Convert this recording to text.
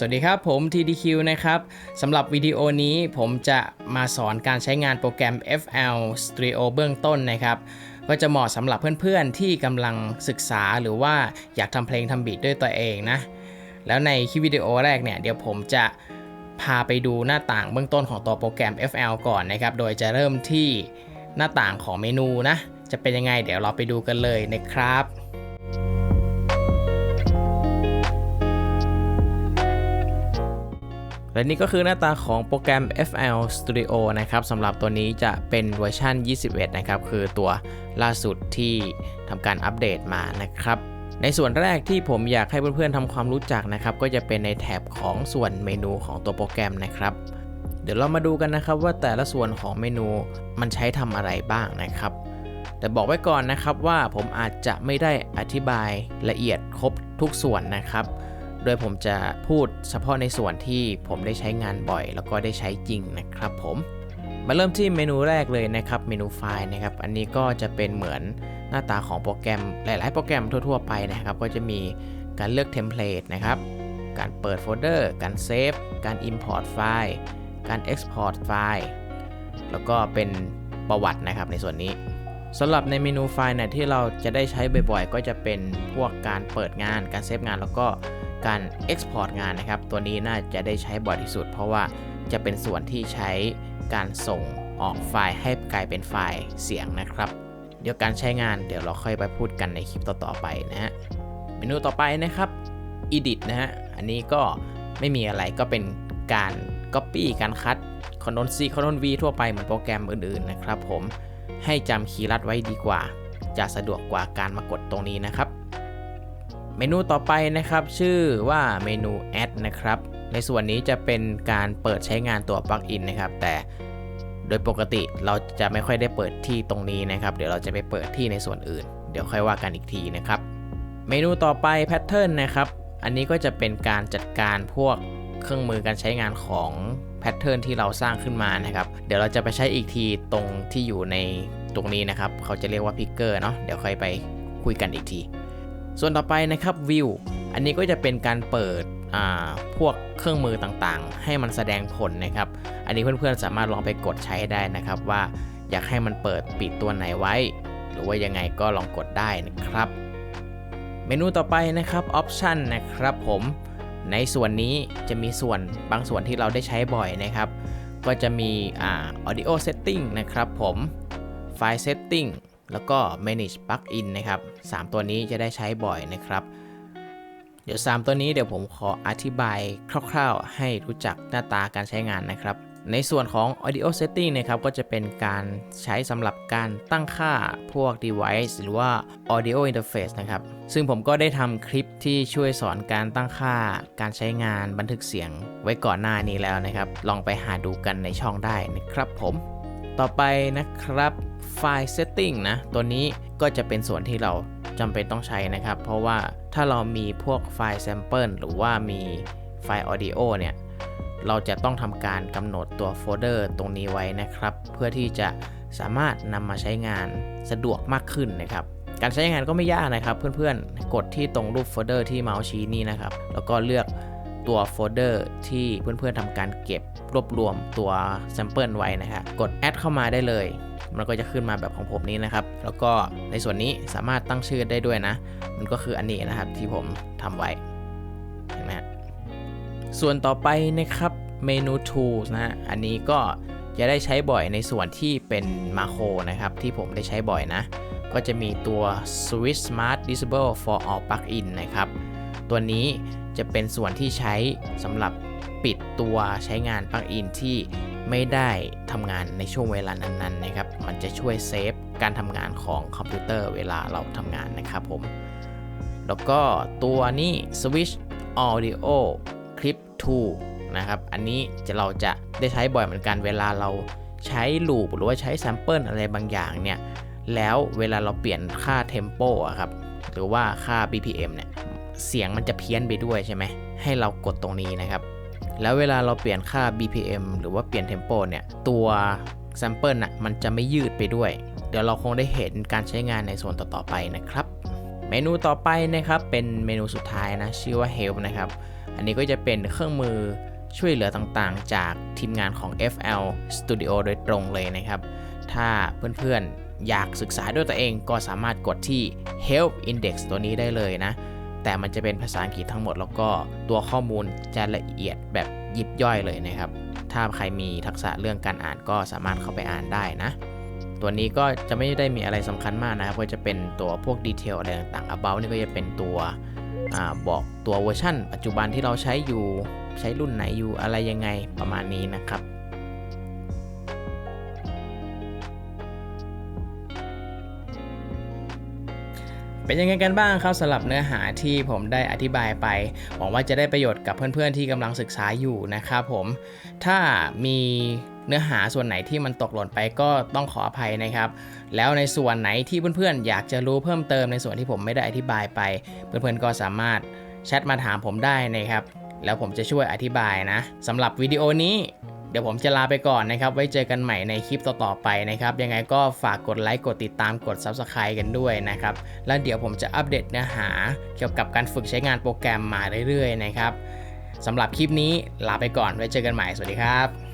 สวัสดีครับ ผม TDQ นะครับสำหรับวิดีโอนี้ผมจะมาสอนการใช้งานโปรแกรม FL Studio เบื้องต้นนะครับ ก็จะเหมาะสำหรับเพื่อนๆที่กำลังศึกษาหรือว่าอยากทำเพลงทำบีทด้วยตัวเองนะ แล้วในคลิปวิดีโอแรกเนี่ย เดี๋ยวผมจะพาไปดูหน้าต่างเบื้องต้นของตัวโปรแกรม FL ก่อนนะครับ โดยจะเริ่มที่หน้าต่างของเมนูนะ จะเป็นยังไงเดี๋ยวเราไปดูกันเลยนะครับ และนี่ก็คือหน้าตาของโปรแกรม FL Studio นะครับสำหรับตัวนี้จะเป็นเวอร์ชัน 21 นะครับ คือตัวล่าสุดที่ทำการอัปเดตมานะครับในส่วนแรกที่ผมอยากให้เพื่อนๆทำความรู้จักนะครับ ก็จะเป็นในแถบของส่วนเมนูของตัวโปรแกรมนะครับ เดี๋ยวเรามาดูกันนะครับว่าแต่ละส่วนของเมนูมันใช้ทำอะไรบ้างนะครับ แต่บอกไว้ก่อนนะครับว่าผมอาจจะไม่ได้อธิบายละเอียดครบทุกส่วนนะครับ โดยผมจะพูดเฉพาะในส่วนที่ผมได้ใช้งานบ่อย แล้วก็ได้ใช้จริงนะครับผม มาเริ่มที่เมนูแรกเลยนะครับเมนูไฟล์นะครับ อันนี้ก็จะเป็นเหมือนหน้าตาของโปรแกรมหลาย ๆ โปรแกรมทั่ว ๆ ไปนะครับ ก็จะมีการเลือกเทมเพลตนะครับ การเปิดโฟลเดอร์ การเซฟ การ Import ไฟล์ การ Export ไฟล์ แล้วก็เป็นประวัตินะครับในส่วนนี้สำหรับในเมนูไฟล์เนี่ยที่เราจะได้ใช้บ่อยๆ ก็จะเป็นพวกการเปิดงาน การเซฟงานแล้วก็ การ Export งานนะครับ ตัวนี้น่าจะได้ใช้บ่อยที่สุด เพราะว่าจะเป็นส่วนที่ใช้การส่งออกไฟล์ให้กลายเป็นไฟล์เสียงนะครับ เดี๋ยวการใช้งานเดี๋ยวเราค่อยไปพูดกันในคลิปต่อๆไปนะฮะเมนูต่อไปนะครับ Edit นะฮะอันนี้ก็ไม่มีอะไรก็เป็นการ Copy การคัด Ctrl C Ctrl V ทั่วไปเหมือนโปรแกรมอื่นๆนะครับผมให้จำคีย์ลัดไว้ดีกว่า จะสะดวกกว่าการมากดตรงนี้นะครับ เมนูต่อไปนะครับ ชื่อว่าเมนู Add นะครับ ในส่วนนี้จะเป็นการเปิดใช้งานตัวปลั๊กอินนะครับ แต่โดยปกติเราจะไม่ค่อยได้เปิดที่ตรงนี้นะครับ เดี๋ยวเราจะไปเปิดที่ในส่วนอื่น เดี๋ยวค่อยว่ากันอีกทีนะครับ เมนูต่อไป Pattern นะครับ อันนี้ก็จะเป็นการจัดการพวกเครื่องมือการใช้งานของแพทเทิร์นที่เราสร้างขึ้นมานะครับ เดี๋ยวเราจะไปใช้อีกทีตรงที่อยู่ในตรงนี้นะครับ เขาจะเรียกว่าพิกเกอร์เนาะ เดี๋ยวค่อยไปคุยกันอีกที ส่วนต่อไปนะครับ View อันนี้ก็จะเป็นการเปิดพวกเครื่องมือต่างๆ ให้มันแสดงผลนะครับ อันนี้เพื่อนๆสามารถลองไปกดใช้ได้นะครับว่าอยากให้มันเปิดปิดตัวไหนไว้ หรือว่ายังไงก็ลองกดได้นะครับ เมนูต่อไปนะครับ Option นะครับผมในส่วนนี้จะมีส่วนบางส่วนที่เราได้ใช้บ่อยนะครับ ก็จะมีอ่า audio setting นะครับผม file setting แล้วก็ manage plugin นะครับ 3 ตัวนี้จะได้ใช้บ่อยนะครับ เดี๋ยว 3 ตัวนี้เดี๋ยวผมขออธิบายคร่าวๆ ให้รู้จักหน้าตาการใช้งานนะครับ ในส่วนของ audio setting นะครับก็จะเป็นการใช้สำหรับการตั้งค่าพวก device หรือว่า audio interface นะครับ ซึ่งผมก็ได้ทำคลิปที่ช่วยสอนการตั้งค่าการใช้งานบันทึกเสียงไว้ก่อนหน้านี้แล้วนะครับ ลองไปหาดูกันในช่องได้นะครับผม ต่อไปนะครับไฟล์ setting นะ ตัวนี้ก็จะเป็นส่วนที่เราจำเป็นต้องใช้นะครับ เพราะว่าถ้าเรามีพวกไฟล์ sample หรือว่ามีไฟล์ audio เนี่ย เราจะต้องทำการกำหนดตัวโฟลเดอร์ตรงนี้ไว้นะครับ เพื่อที่จะสามารถนำมาใช้งานสะดวกมากขึ้นนะครับ การใช้งานก็ไม่ยากนะครับ เพื่อนๆ กดที่ตรงรูปโฟลเดอร์ที่เมาส์ชี้นี่นะครับ แล้วก็เลือก ตัวโฟลเดอร์ที่เพื่อนๆทำการเก็บรวบรวมตัวแซมเปิลไว้นะครกดแอดเข้ามาได้เลย มันก็จะขึ้นมาแบบของผมนี้นะครับ แล้วก็ในส่วนนี้สามารถตั้งชื่อได้ด้วยนะ มันก็คืออันนี้นะครับที่ผมทำไว้เห็นไหมส่วนต่อไปนะครับเมนู tools นะฮะอันนี้ก็จะได้ใช้บ่อยในส่วนที่เป็นมาโครนะครับ ที่ผมได้ใช้บ่อยนะ ก็จะมีตัว switch smart disable for all plugin นะครับ ตัวนี้ จะเป็นส่วนที่ใช้สำหรับปิดตัวใช้งานปลั๊กอินที่ไม่ได้ทำงานในช่วงเวลานั้นๆนะครับ มันจะช่วยเซฟการทำงานของคอมพิวเตอร์เวลาเราทำงานนะครับผม แล้วก็ตัวนี้ Switch Audio Clip 2นะครับ อันนี้จะเราจะได้ใช้บ่อยเหมือนกันเวลาเราใช้ลูปหรือว่าใช้แซมเปิลอะไรบางอย่างเนี่ย แล้วเวลาเราเปลี่ยนค่าเทมโปอะครับ หรือว่าค่า BPM เนี่ย เสียงมันจะเพี้ยนไปด้วยใช่ไหม ให้เรากดตรงนี้นะครับ แล้วเวลาเราเปลี่ยนค่า BPM หรือว่าเปลี่ยนเทมโปเนี่ย ตัวแซมเปิลน่ะมันจะไม่ยืดไปด้วย เดี๋ยวเราคงได้เห็นการใช้งานในส่วนต่อๆไปนะครับ เมนูต่อไปนะครับเป็นเมนูสุดท้ายนะ ชื่อว่า Help นะครับ อันนี้ก็จะเป็นเครื่องมือช่วยเหลือต่างๆ จากทีมงานของ FL Studio โดยตรงเลยนะครับ ถ้าเพื่อนๆอยากศึกษาด้วยตัวเองก็สามารถกดที่ Help Index ตัวนี้ได้เลยนะ แต่มันจะเป็นภาษาอังกฤษทั้งหมด แล้วก็ตัวข้อมูลจะละเอียดแบบยิบย่อยเลยนะครับ ถ้าใครมีทักษะเรื่องการอ่านก็สามารถเข้าไปอ่านได้นะ ตัวนี้ก็จะไม่ได้มีอะไรสำคัญมากนะครับก็จะเป็นตัวพวกดีเทลอะไรต่างๆ about นี่ก็จะเป็นตัวอบอกตัวเวอร์ชั่น ปัจจุบันที่เราใช้อยู่ใช้รุ่นไหนอยู่อะไรยังไงประมาณนี้นะครับ เป็นยังไงกันบ้างครับสำหรับเนื้อหาที่ผมได้อธิบายไป หวังว่าจะได้ประโยชน์กับเพื่อนๆที่กำลังศึกษาอยู่นะครับผม ถ้ามีเนื้อหาส่วนไหนที่มันตกหล่นไปก็ต้องขออภัยนะครับ แล้วในส่วนไหนที่เพื่อนๆอยากจะรู้เพิ่มเติมในส่วนที่ผมไม่ได้อธิบายไป เพื่อนๆก็สามารถแชทมาถามผมได้นะครับ แล้วผมจะช่วยอธิบายนะสำหรับวิดีโอนี้ เดี๋ยวผมจะลาไปก่อนนะครับ ไว้เจอกันใหม่ในคลิปต่อๆไปนะครับ ยังไงก็ฝากกดไลค์ กดติดตาม กด Subscribe กันด้วยนะครับ แล้วเดี๋ยวผมจะอัปเดตเนื้อหาเกี่ยวกับการฝึกใช้งานโปรแกรมมาเรื่อยๆนะครับสำหรับคลิปนี้ลาไปก่อน ไว้เจอกันใหม่ สวัสดีครับ